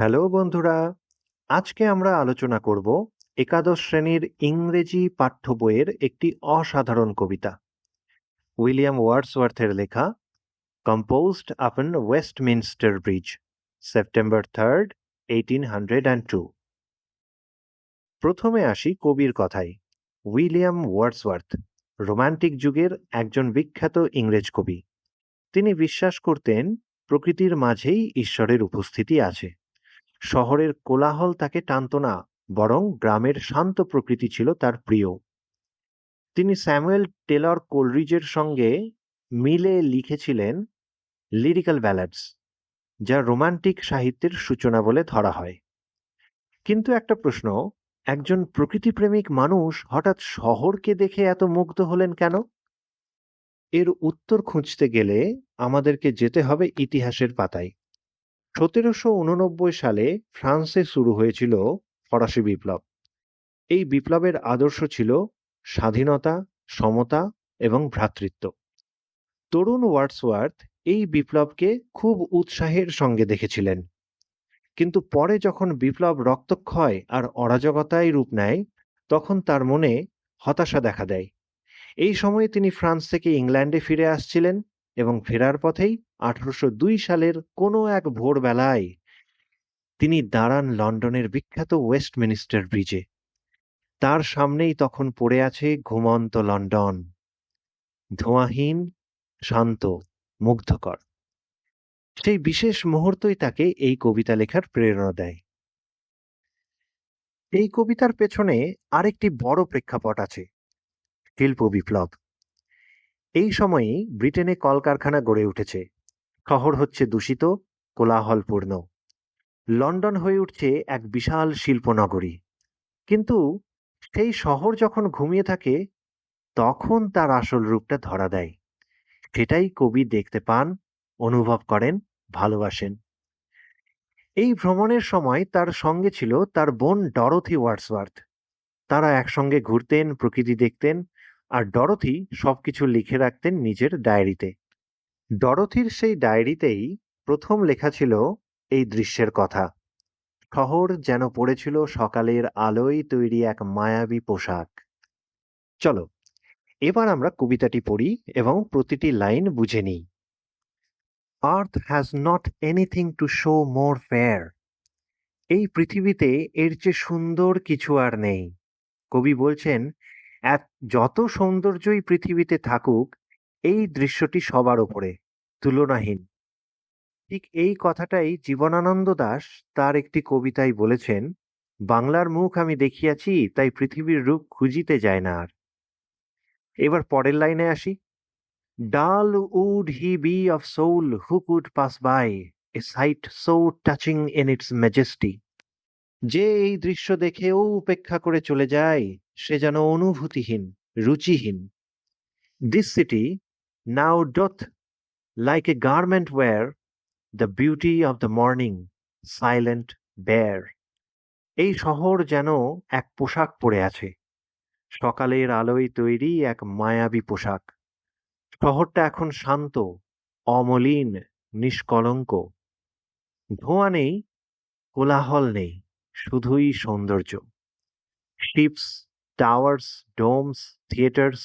Hello বন্ধুরা, আজকে আমরা আলোচনা করব একাদশ শ্রেণির ইংরেজি পাঠ্য বইয়ের একটি অসাধারণ কবিতা। উইলিয়াম ওয়ার্ডসওয়ার্থের লেখা, composed upon Westminster Bridge September third, eighteen hundred and two. প্রথমে আসি কবির কথায়, উইলিয়াম ওয়ার্ডসওয়ার্থ, রোমান্টিক যুগের একজন বিখ্যাত ইংরেজ কবি। তিনি বিশ্বাস করতেন, প্রকৃতির মাঝেই ঈশ্বরের উপস্থিতি আছে। শহরের কোলাহল তাকে টানত না, বরং গ্রামের শান্ত প্রকৃতি ছিল তার প্রিয়। তিনি স্যামুয়েল টেলর কোলরিজের সঙ্গে মিলে লিখেছিলেন লিরিক্যাল ব্যালাডস, যা রোমান্টিক সাহিত্যের সূচনা বলে ধরা হয়। কিন্তু একটা প্রশ্ন, একজন প্রকৃতিপ্রেমিক মানুষ হঠাৎ শহরকে দেখে এত মুগ্ধ হলেন কেন? এর উত্তর খুঁজতে গেলে আমাদেরকে যেতে হবে ইতিহাসের পাতায়। সতেরোশো উননব্বই সালে ফ্রান্সে শুরু হয়েছিল ফরাসি বিপ্লব। এই বিপ্লবের আদর্শ ছিল স্বাধীনতা, সমতা এবং ভ্রাতৃত্ব। তরুণ ওয়ার্ডসওয়ার্থ এই বিপ্লবকে খুব উৎসাহের সঙ্গে দেখেছিলেন। কিন্তু পরে যখন বিপ্লব রক্তক্ষয় আর অরাজকতায় রূপ নেয়, তখন তার মনে হতাশা দেখা দেয়। এই সময়ে তিনি ফ্রান্স থেকে ইংল্যান্ডে ফিরে আসছিলেন। এবং ফেরার পথেই আঠারোশো দুই সালের কোনো এক ভোরবেলায় তিনি দাঁড়ান লন্ডনের বিখ্যাত ওয়েস্টমিনিস্টার ব্রিজে। তার সামনেই তখন পড়ে আছে ঘুমন্ত লন্ডন। ধোঁয়াহীন, শান্ত, মুগ্ধকর। সেই বিশেষ মুহূর্তই তাকে এই কবিতা লেখার প্রেরণা দেয়। এই কবিতার পেছনে আরেকটি বড় প্রেক্ষাপট আছে, শিল্প বিপ্লব। এই সময়েই ব্রিটেনে কলকারখানা গড়ে উঠেছে। শহর হচ্ছে দূষিত, কোলাহলপূর্ণ। লন্ডন হয়ে উঠছে এক বিশাল শিল্পনগরী। কিন্তু সেই শহর যখন ঘুমিয়ে থাকে, তখন তার আসল রূপটা ধরা দেয়। সেটাই কবি দেখতে পান, অনুভব করেন, ভালোবাসেন। এই ভ্রমণের সময় তার সঙ্গে ছিল তার বোন ডরথি ওয়ার্ডসওয়ার্থ। তারা একসঙ্গে ঘুরতেন, প্রকৃতি দেখতেন আর ডরথি সবকিছু লিখে রাখতেন নিজের ডায়েরিতে। ডরথির সেই ডায়েরিতেই প্রথম লেখা ছিল এই দৃশ্যের কথা। শহর যেন পড়েছিল সকালের আলোয় তৈরি এক মায়াবী পোশাক। চলো, এবার আমরা কবিতাটি পড়ি এবং প্রতিটি লাইন বুঝে নিই। Earth has not anything to show more fair. এই পৃথিবীতে এর চেয়ে সুন্দর কিছু আর নেই। কবি বলছেন এক যত সৌন্দর্যই পৃথিবীতে থাকুক, এই দৃশ্যটি সবার ওপরে, তুলনাহীন। ঠিক এই কথাটাই জীবনানন্দ দাস তার একটি কবিতায় বলেছেন, বাংলার মুখ আমি দেখিয়াছি, তাই পৃথিবীর রূপ খুঁজিতে যায় না আর। এবার পরের লাইনে আসি। Dull would he be of soul who could pass by, a sight so touching in its majesty. যে এই দৃশ্য দেখেও উপেক্ষা করে চলে যায় সে যেন অনুভূতিহীন, রুচিহীন। This city now doth like a garment wear the beauty of the morning silent bare এই শহর যেন এক পোশাক পরে আছে। সকালের আলোয় তৈরি এক মায়াবী পোশাক। শহরটা এখন শান্ত, অমলিন, নিষ্কলঙ্ক। ধোঁয়া নেই, কোলাহল নেই, শুধুই সৌন্দর্য। Ships towers domes theatres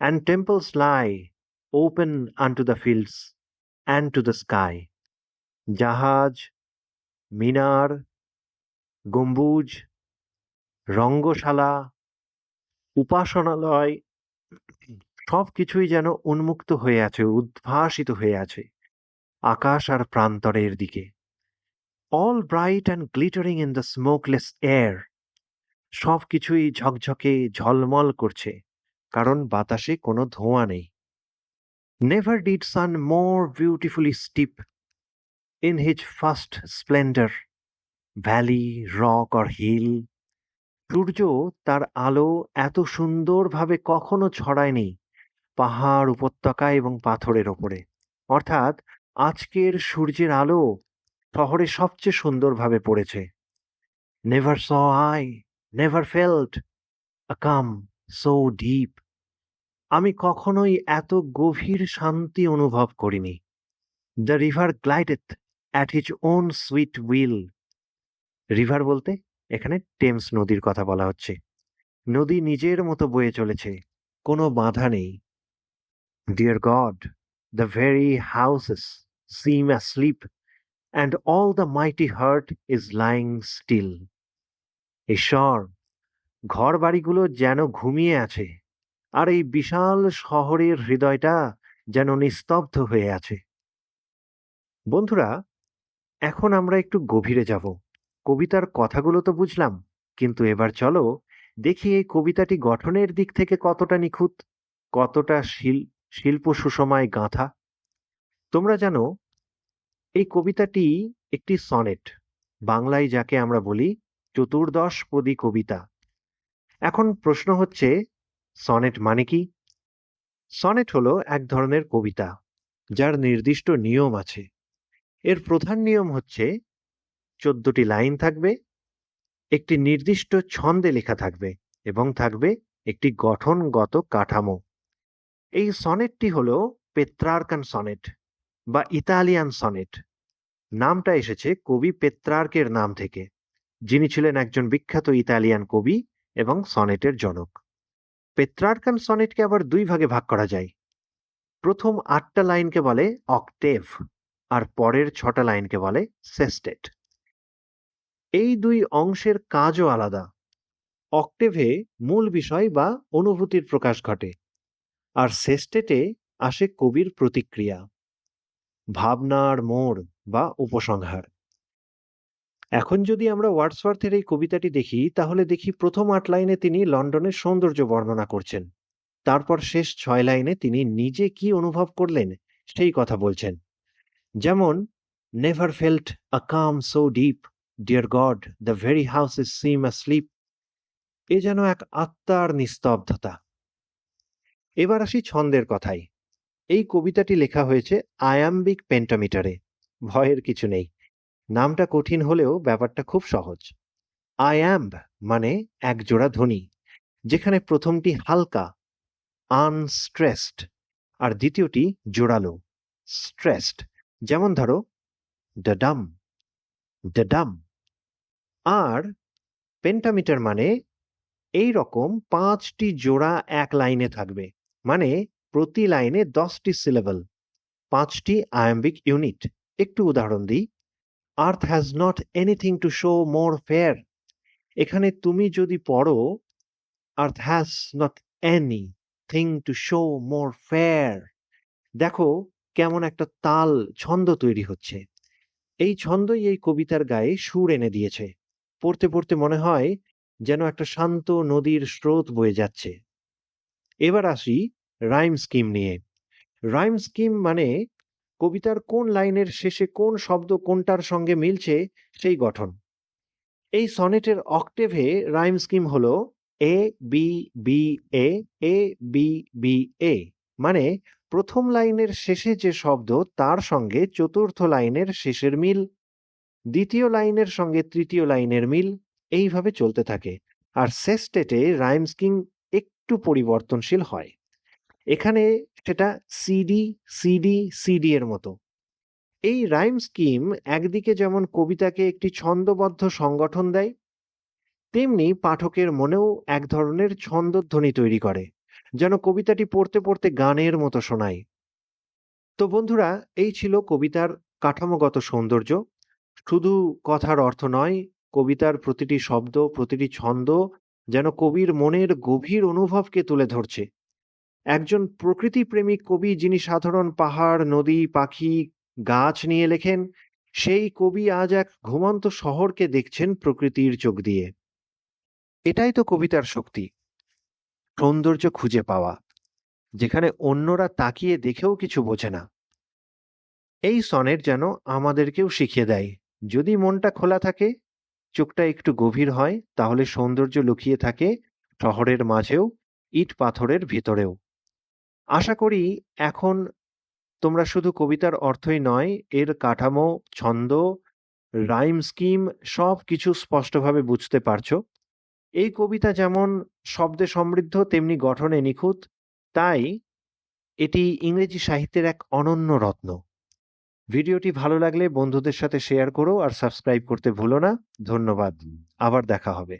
and temples lie open unto the fields and to the sky জাহাজ মিনার গম্বুজ রঙ্গশালা উপাসনালয় সব কিছুই যেন উন্মুক্ত হয়ে আছে, উদ্ভাসিত হয়ে আছে আকাশ আর প্রান্তরের দিকে। All bright and glittering in the smokeless air সব কিছুই ঝকঝকে ঝলমল করছে, কারণ বাতাসে কোনো ধোঁয়া নেই। Never did sun more beautifully steep in his first splendour valley rock or hill সূর্য তার আলো এত সুন্দরভাবে কখনো ছড়ায়নি পাহাড় উপত্যকা এবং পাথরের ওপরে। অর্থাৎ আজকের সূর্যের আলো শহরে সবচেয়ে সুন্দরভাবে পড়েছে। Never saw I never felt a calm so deep আমি কখনোই এত গভীর শান্তি অনুভব করিনি। The river glideth at his own sweet will river বলতে এখানে টেমস নদীর কথা বলা হচ্ছে। নদী নিজের মতো বয়ে চলেছে, কোনো বাধা নেই। Dear God the very houses seem asleep and all the mighty heart is lying still ঈশ্বর ঘর বাড়িগুলো যেন ঘুমিয়ে আছে আর এই বিশাল শহরের হৃদয়টা যেন নিস্তব্ধ হয়ে আছে। বন্ধুরা, এখন আমরা একটু গভীরে যাব। কবিতার কথাগুলো তো বুঝলাম, কিন্তু এবার চলো দেখি এই কবিতাটি গঠনের দিক থেকে কতটা নিখুঁত, কতটা শিল শিল্প সুষমায় গাঁথা। তোমরা জানো, এই কবিতাটি একটি সনেট, বাংলায় যাকে আমরা বলি চতুর্দশ পদী কবিতা। এখন প্রশ্ন হচ্ছে, সনেট মানে কি? সনেট হলো এক ধরনের কবিতা, যার নির্দিষ্ট নিয়ম আছে। এর প্রধান নিয়ম হচ্ছে, চোদ্দটি লাইন থাকবে, একটি নির্দিষ্ট ছন্দে লেখা থাকবে এবং থাকবে একটি গঠনগত কাঠামো। এই সনেটটি হল পেত্রার্কান সনেট বা ইতালিয়ান সনেট। নামটা এসেছে কবি পেত্রার্কের নাম থেকে। যিনি ছিলেন একজন বিখ্যাত ইতালিয়ান কবি এবং সনেটের জনক। পেত্রার্কান সনেটকে আবার দুই ভাগে ভাগ করা যায়। প্রথম আটটা লাইনকে বলে অক্টেভ আর পরের ছটা লাইনকে বলে সেস্টেট। এই দুই অংশের কাজও আলাদা। অক্টেভে মূল বিষয় বা অনুভূতির প্রকাশ ঘটে আর সেস্টেটে আসে কবির প্রতিক্রিয়া, ভাবনার মোড় বা উপসংহার। এখন যদি আমরা ওয়ার্ডসওয়ার্থের এই কবিতাটি দেখি, তাহলে দেখি প্রথম আট লাইনে তিনি লন্ডনের সৌন্দর্য বর্ণনা করছেন। তারপর শেষ ছয় লাইনে তিনি নিজে কি অনুভব করলেন, সেই কথা বলছেন। যেমন never felt a calm so deep dear God the very house is seem a sleep এ যেন এক আত্মার নিস্তব্ধতা। এবার আসি ছন্দের কথায়। এই কবিতাটি লেখা হয়েছে আয়াম্বিক পেন্টামিটারে, ভয়ের কিছু নেই। নামটা কঠিন হলেও ব্যাপারটা খুব সহজ। আই অ্যাম্ব মানে একজোড়া ধ্বনি, যেখানে প্রথমটি হালকা আনস্ট্রেসড আর দ্বিতীয়টি জোরালো স্ট্রেসড যেমন ধরো ডাডাম ডাম আর পেন্টামিটার মানে এই রকম পাঁচটি জোড়া এক লাইনে থাকবে মানে প্রতি লাইনে দশটি সিলেবল পাঁচটি আয়াম্বিক ইউনিট একটু উদাহরণ দিই। Earth has not anything to show more fair এখানে তুমি যদি পড়ো earth has not any thing to show more fair দেখো কেমন একটা তাল ছন্দ তৈরি হচ্ছে। এই ছন্দই এই কবিতার গায়ে সুর এনে দিয়েছে। পড়তে পড়তে মনে হয় যেন একটা শান্ত নদীর স্রোত বয়ে যাচ্ছে। এবার আসি রাইম স্কিম নিয়ে। রাইম স্কিম মানে কবিতার কোন লাইনের শেষে কোন শব্দ কোনটার সঙ্গে মিলছে সেই গঠন। এই সনেটের অক্টেভে রাইম স্কিম হলো A, B B, A A, B B, A মানে প্রথম লাইনের শেষে যে শব্দ তার সঙ্গে চতুর্থ লাইনের শেষের মিল, দ্বিতীয় লাইনের সঙ্গে তৃতীয় লাইনের মিল, এইভাবে চলতে থাকে। আর সেস্টেটে রাইম স্কিম একটু পরিবর্তনশীল হয়। এখানে সেটা সিডি সিডি সিডি এর মতো। এই রাইম স্কিম একদিকে যেমন কবিতাকে একটি ছন্দবদ্ধ সংগঠন দেয়, তেমনি পাঠকের মনেও এক ধরনের ছন্দধ্বনি তৈরি করে, যেন কবিতাটি পড়তে পড়তে গানের মতো শোনায়। তো বন্ধুরা, এই ছিল কবিতার কাঠামোগত সৌন্দর্য। শুধু কথার অর্থ নয়, কবিতার প্রতিটি শব্দ, প্রতিটি ছন্দ যেন কবির মনের গভীর অনুভবকে তুলে ধরছে। একজন প্রকৃতিপ্রেমিক কবি যিনি সাধারণ পাহাড়, নদী, পাখি, গাছ নিয়ে লেখেন, সেই কবি আজ এক ঘুমন্ত শহরকে দেখছেন প্রকৃতির চোখ দিয়ে। এটাই তো কবিতার শক্তি, সৌন্দর্য খুঁজে পাওয়া, যেখানে অন্যরা তাকিয়ে দেখেও কিছু বোঝে না। এই সনের যেন আমাদেরকেও শিখিয়ে দেয়, যদি মনটা খোলা থাকে, চোখটা একটু গভীর হয়, তাহলে সৌন্দর্য লুকিয়ে থাকে শহরের মাঝেও, ইট পাথরের ভিতরেও। আশা করি এখন তোমরা শুধু কবিতার অর্থই নয়, এর কাঠামো, ছন্দ রাইম স্কিম সব কিছু স্পষ্টভাবে বুঝতে পারছ। এই কবিতা যেমন শব্দে সমৃদ্ধ, তেমনি গঠনে নিখুঁত। তাই এটি ইংরেজি সাহিত্যের এক অনন্য রত্ন। ভিডিওটি ভালো লাগলে বন্ধুদের সাথে শেয়ার করো আর সাবস্ক্রাইব করতে ভুলো না। ধন্যবাদ। আবার দেখা হবে।